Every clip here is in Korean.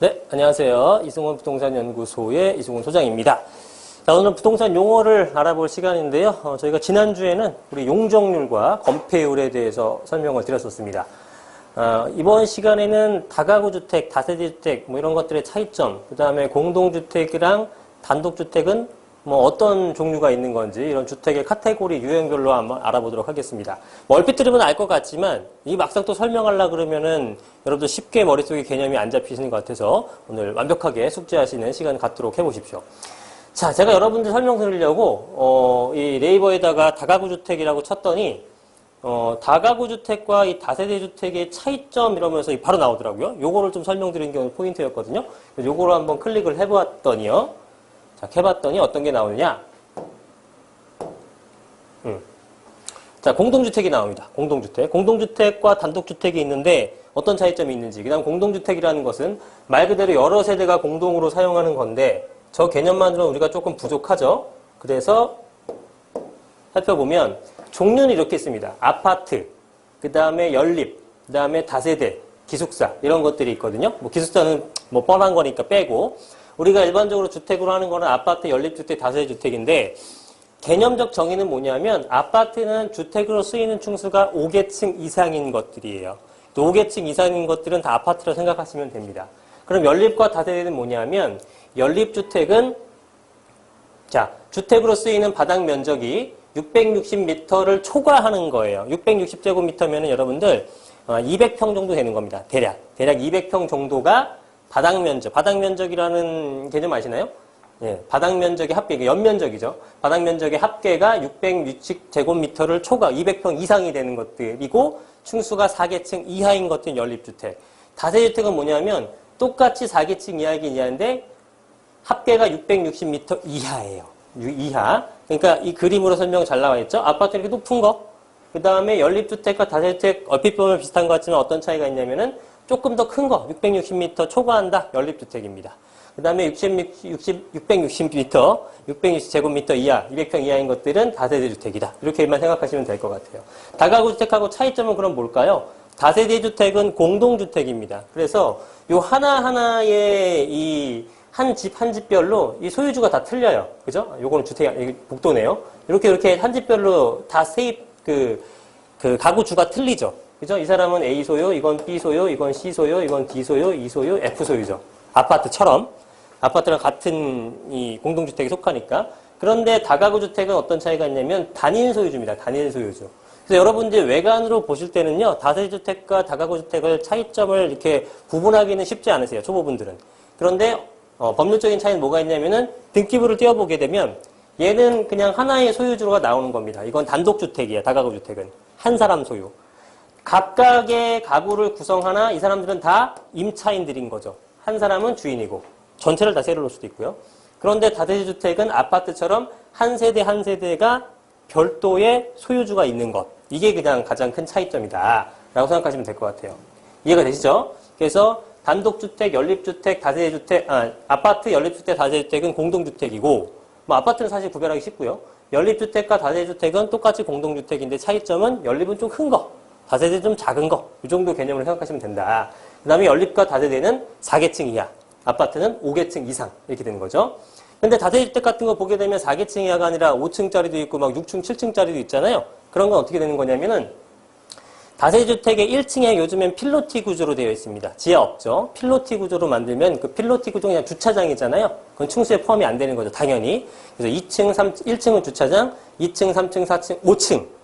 네, 안녕하세요. 이승원 부동산 연구소의 이승원 소장입니다. 자, 오늘 부동산 용어를 알아볼 시간인데요. 어, 저희가 지난주에는 우리 용적률과 건폐율에 대해서 설명을 드렸었습니다. 어, 이번 시간에는 다가구 주택, 다세대 주택 뭐 이런 것들의 차이점, 그 다음에 공동주택이랑 단독주택은 뭐 어떤 종류가 있는 건지 이런 주택의 카테고리 유형별로 한번 알아보도록 하겠습니다. 뭐 얼핏 들으면 알 것 같지만 이 막상 또 설명하려 그러면은 여러분들 쉽게 머릿속에 개념이 안 잡히시는 것 같아서 오늘 완벽하게 숙지하시는 시간 갖도록 해보십시오. 자, 제가 여러분들 설명드리려고 어, 이 네이버에다가 다가구 주택이라고 쳤더니 어, 다가구 주택과 이 다세대 주택의 차이점 이러면서 바로 나오더라고요. 요거를 좀 설명드리는 게 오늘 포인트였거든요. 요거를 한번 클릭을 해보았더니요. 자, 해봤더니 어떤 게 나오느냐? 음. 자, 공동주택이 나옵니다. 공동주택. 공동주택과 단독주택이 있는데 어떤 차이점이 있는지. 그 다음 공동주택이라는 것은 말 그대로 여러 세대가 공동으로 사용하는 건데 저 개념만으로는 우리가 조금 부족하죠. 그래서 살펴보면 종류는 이렇게 있습니다. 아파트, 그 다음에 연립, 그 다음에 다세대, 기숙사 이런 것들이 있거든요. 뭐 기숙사는 뭐 뻔한 거니까 빼고 우리가 일반적으로 주택으로 하는 거는 아파트, 연립주택, 다세대주택인데 개념적 정의는 뭐냐면 아파트는 주택으로 쓰이는 층수가 5계층 이상인 것들이에요. 또 5계층 이상인 것들은 다 아파트로 생각하시면 됩니다. 그럼 연립과 다세대는 뭐냐면 연립주택은 자 주택으로 쓰이는 바닥 면적이 660m를 초과하는 거예요. 660제곱미터면 여러분들 200평 어, 정도 되는 겁니다. 대략 대략 200평 정도가 바닥 면적, 바닥 면적이라는 개념 아시나요? 예, 바닥 면적의 합계, 연면적이죠. 바닥 면적의 합계가 660제곱미터를 초과 200평 이상이 되는 것들이고 층수가 4계층 이하인 것들은 연립주택. 다세주택은 뭐냐면 똑같이 4계층 이하이긴 이하인데 합계가 660m 이하예요. 이하. 그러니까 이 그림으로 설명 잘 나와 있죠. 아파트 이렇게 높은 거. 그 다음에 연립주택과 다세주택 얼핏 보면 비슷한 것 같지만 어떤 차이가 있냐면은 조금 더 큰 거, 660m 초과한다. 연립주택입니다. 그 다음에 60, 60, 660m, 660제곱미터 이하, 200평 이하인 것들은 다세대 주택이다. 이렇게만 생각하시면 될 것 같아요. 다가구 주택하고 차이점은 그럼 뭘까요? 다세대 주택은 공동주택입니다. 그래서 이 하나하나의 이 한 집, 한 집별로 이 소유주가 다 틀려요. 그죠? 요거는 주택, 복도네요. 이렇게 이렇게 한 집별로 다 세입, 그, 그 가구주가 틀리죠. 그죠? 이 사람은 A 소유, 이건 B 소유, 이건 C 소유, 이건 D 소유, E 소유, F 소유죠. 아파트처럼. 아파트랑 같은 이 공동주택에 속하니까. 그런데 다가구 주택은 어떤 차이가 있냐면 단일 소유주입니다. 단일 소유주. 그래서 여러분들 외관으로 보실 때는요, 다세주택과 다가구 주택을 차이점을 이렇게 구분하기는 쉽지 않으세요. 초보분들은. 그런데 어, 법률적인 차이는 뭐가 있냐면은 등기부를 띄워보게 되면 얘는 그냥 하나의 소유주가 나오는 겁니다. 이건 단독주택이에요. 다가구 주택은. 한 사람 소유. 각각의 가구를 구성하나 이 사람들은 다 임차인들인 거죠. 한 사람은 주인이고 전체를 다 세를 놓을 수도 있고요. 그런데 다세대 주택은 아파트처럼 한 세대 한 세대가 별도의 소유주가 있는 것. 이게 그냥 가장 큰 차이점이다. 라고 생각하시면 될 것 같아요. 이해가 되시죠? 그래서 단독주택, 연립주택, 다세대주택, 아, 아파트, 연립주택, 다세대주택은 공동주택이고 뭐 아파트는 사실 구별하기 쉽고요. 연립주택과 다세대주택은 똑같이 공동주택인데 차이점은 연립은 좀 큰 거, 다세대 좀 작은 거, 이 정도 개념으로 생각하시면 된다. 그 다음에 연립과 다세대는 4계층 이하, 아파트는 5계층 이상 이렇게 되는 거죠. 근데 다세대주택 같은 거 보게 되면 4계층 이하가 아니라 5층짜리도 있고 막 6층, 7층짜리도 있잖아요. 그런 건 어떻게 되는 거냐면은 다세주택의 1층에 요즘엔 필로티 구조로 되어 있습니다. 지하 없죠. 필로티 구조로 만들면 그 필로티 구조 그냥 주차장이잖아요. 그건 층수에 포함이 안 되는 거죠. 당연히. 그래서 2층, 3, 1층은 주차장, 2층, 3층, 4층, 5층.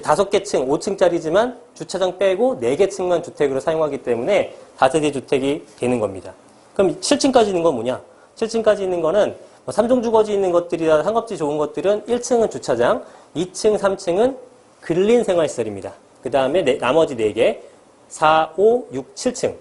다섯 개 층, 5층짜리지만 주차장 빼고 4개 층만 주택으로 사용하기 때문에 다세대 주택이 되는 겁니다. 그럼 7층까지 있는 건 뭐냐? 7층까지 있는 거는 뭐 3종 주거지 있는 것들이나 상업지 좋은 것들은 1층은 주차장, 2층, 3층은 근린 생활시설입니다. 그 다음에 네, 나머지 4개, 4, 5, 6, 7층.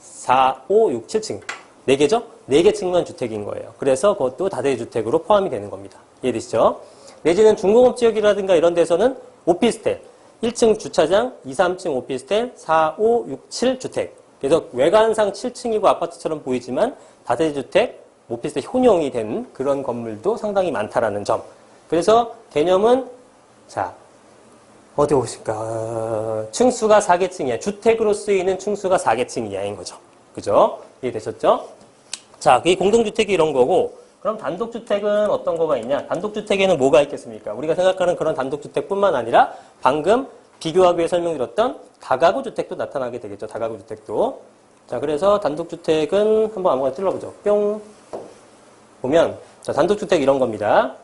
4, 5, 6, 7층. 4개죠? 4개 층만 주택인 거예요. 그래서 그것도 다세대 주택으로 포함이 되는 겁니다. 이해되시죠? 내지는 중공업 지역이라든가 이런 데서는 오피스텔, 1층 주차장, 2, 3층 오피스텔, 4, 5, 6, 7 주택. 그래서 외관상 7층이고 아파트처럼 보이지만 다세주택, 오피스텔 효용이 된 그런 건물도 상당히 많다라는 점. 그래서 개념은 자 어디 오실까? 층수가 4계층 이하, 주택으로 쓰이는 층수가 4계층 이하인 거죠. 그죠? 이해되셨죠? 자, 이 공동주택이 이런 거고, 그럼 단독주택은 어떤 거가 있냐? 단독주택에는 뭐가 있겠습니까? 우리가 생각하는 그런 단독주택뿐만 아니라 방금 비교하기 위해 설명드렸던 다가구 주택도 나타나게 되겠죠. 다가구 주택도. 자, 그래서 단독주택은 한번 아무거나 찔러보죠. 뿅. 보면, 자, 단독주택 이런 겁니다.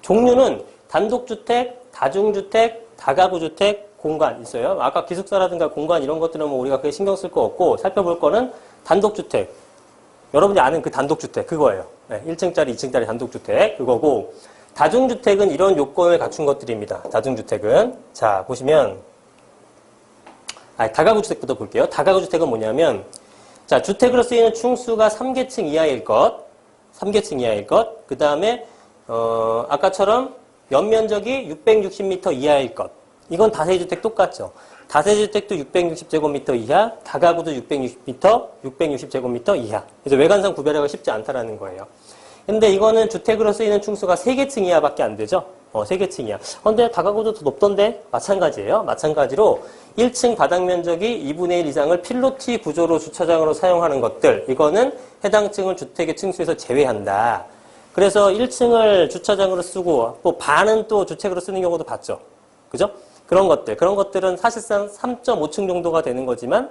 종류는 단독주택, 다중주택, 다가구주택, 공간 있어요. 아까 기숙사라든가 공간 이런 것들은 뭐 우리가 그게 신경 쓸 거 없고 살펴볼 거는 단독주택. 여러분이 아는 그 단독주택 그거예요. 네, 1층짜리, 2층짜리 단독주택 그거고 다중주택은 이런 요건을 갖춘 것들입니다. 다중주택은 자 보시면 아, 다가구주택부터 볼게요. 다가구주택은 뭐냐면 자 주택으로 쓰이는 충수가 3계층 이하일 것, 3계층 이하일 것. 그 다음에 어, 아까처럼 연면적이 660m 이하일 것. 이건 다세주택 똑같죠. 다세주택도 660제곱미터 이하, 다가구도 660m, 660제곱미터 이하. 그래서 외관상 구별하기가 쉽지 않다라는 거예요. 근데 이거는 주택으로 쓰이는 충수가 3개층 이하밖에 안 되죠. 어, 3개층 이하. 근데 다가구도 더 높던데? 마찬가지예요. 마찬가지로 1층 바닥 면적이 2분의 1 이상을 필로티 구조로 주차장으로 사용하는 것들. 이거는 해당 층을 주택의 층수에서 제외한다. 그래서 1층을 주차장으로 쓰고 또 반은 또 주택으로 쓰는 경우도 봤죠. 그죠? 그런 것들. 그런 것들은 사실상 3.5층 정도가 되는 거지만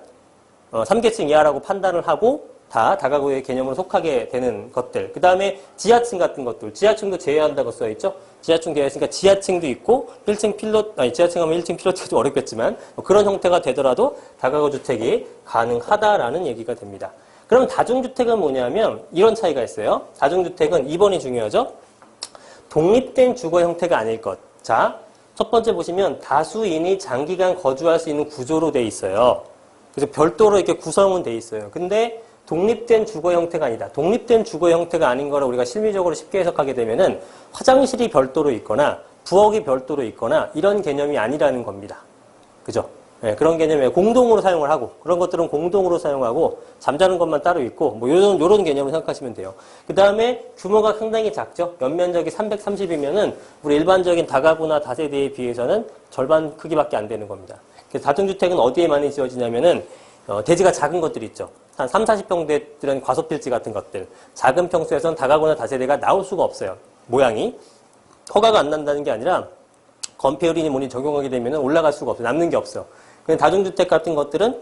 어, 3계층 이하라고 판단을 하고 다 다가구의 개념으로 속하게 되는 것들. 그 다음에 지하층 같은 것들. 지하층도 제외한다고 써있죠? 지하층 되어있으니까 지하층도 있고 1층 필로, 아니 지하층 하면 1층 필로티가 좀 어렵겠지만 뭐 그런 형태가 되더라도 다가구 주택이 가능하다라는 얘기가 됩니다. 그럼 다중주택은 뭐냐면 이런 차이가 있어요. 다중주택은 2번이 중요하죠. 독립된 주거 형태가 아닐 것. 자, 첫 번째 보시면 다수인이 장기간 거주할 수 있는 구조로 돼 있어요. 그래서 별도로 이렇게 구성은 돼 있어요. 근데 독립된 주거 형태가 아니다. 독립된 주거 형태가 아닌 거를 우리가 실미적으로 쉽게 해석하게 되면은 화장실이 별도로 있거나 부엌이 별도로 있거나 이런 개념이 아니라는 겁니다. 그죠? 네, 그런 개념에 공동으로 사용을 하고 그런 것들은 공동으로 사용하고 잠자는 것만 따로 있고 뭐 요런 요런 개념을 생각하시면 돼요. 그 다음에 규모가 상당히 작죠. 연면적이 330이면은 우리 일반적인 다가구나 다세대에 비해서는 절반 크기밖에 안 되는 겁니다. 그래서 다중주택은 어디에 많이 지어지냐면은 어, 대지가 작은 것들 있죠. 한 3, 40평대들은 과소필지 같은 것들. 작은 평수에서는 다가구나 다세대가 나올 수가 없어요. 모양이. 허가가 안 난다는 게 아니라 건폐율이니 뭐니 적용하게 되면 올라갈 수가 없어요. 남는 게 없어요. 근데 다중주택 같은 것들은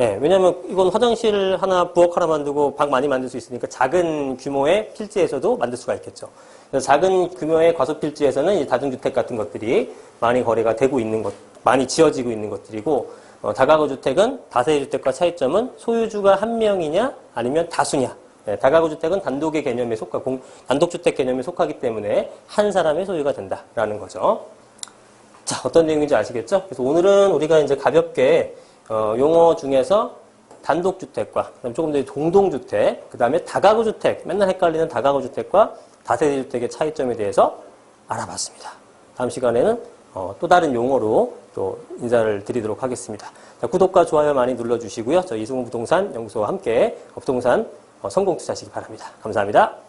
예, 왜냐하면 이건 화장실 하나, 부엌 하나 만들고 방 많이 만들 수 있으니까 작은 규모의 필지에서도 만들 수가 있겠죠. 그래서 작은 규모의 과소필지에서는 이 다중주택 같은 것들이 많이 거래가 되고 있는 것, 많이 지어지고 있는 것들이고 어, 다가구 주택은 다세주택과 차이점은 소유주가 한 명이냐 아니면 다수냐. 예, 다가구 주택은 단독의 개념에 속하, 공, 단독 주택 개념에 속하기 때문에 한 사람의 소유가 된다라는 거죠. 자, 어떤 내용인지 아시겠죠? 그래서 오늘은 우리가 이제 가볍게 어, 용어 중에서 단독주택과 그다음에 조금 더 공동주택, 그 다음에 다가구주택, 맨날 헷갈리는 다가구주택과 다세대주택의 차이점에 대해서 알아봤습니다. 다음 시간에는 어, 또 다른 용어로 또 인사를 드리도록 하겠습니다. 자, 구독과 좋아요 많이 눌러주시고요. 저 이승훈 부동산 연구소와 함께 부동산 어, 성공 투자하시기 바랍니다. 감사합니다.